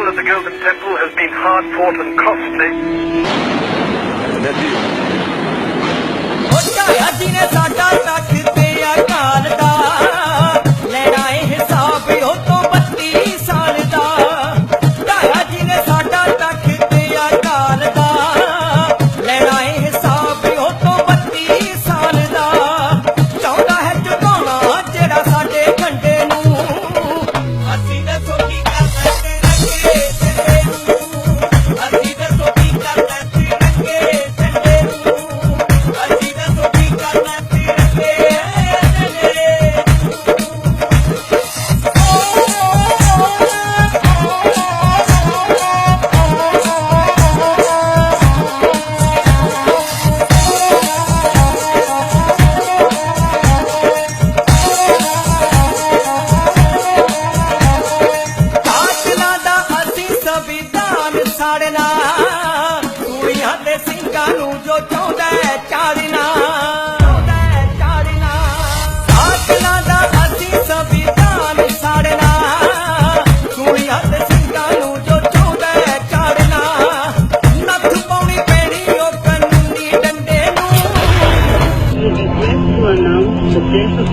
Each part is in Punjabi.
battle of the Golden Temple has been hard fought and costly. And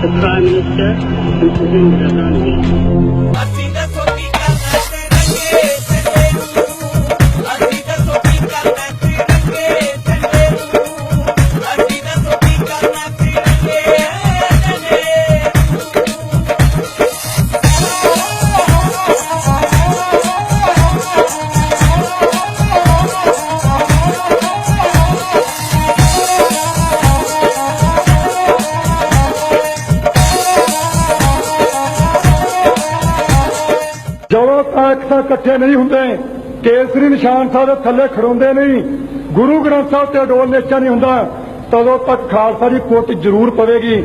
the Prime Minister, who presumes as our. ਜਦੋਂ ਤੱਕ ਤਾਂ ਇਕੱਠੇ ਨਹੀਂ ਹੁੰਦੇ, ਕੇਸਰੀ ਨਿਸ਼ਾਨ ਸਾਹਿਬ ਦੇ ਥੱਲੇ ਖੜੋਂਦੇ ਨਹੀਂ, ਗੁਰੂ ਗ੍ਰੰਥ ਸਾਹਿਬ ਤੇ ਅਡੋਲ ਨੇਚਾ ਨਹੀਂ ਹੁੰਦਾ, ਤਦੋਂ ਤੱਕ ਖਾਲਸਾ ਦੀ ਕੋਟ ਜ਼ਰੂਰ ਪਵੇਗੀ।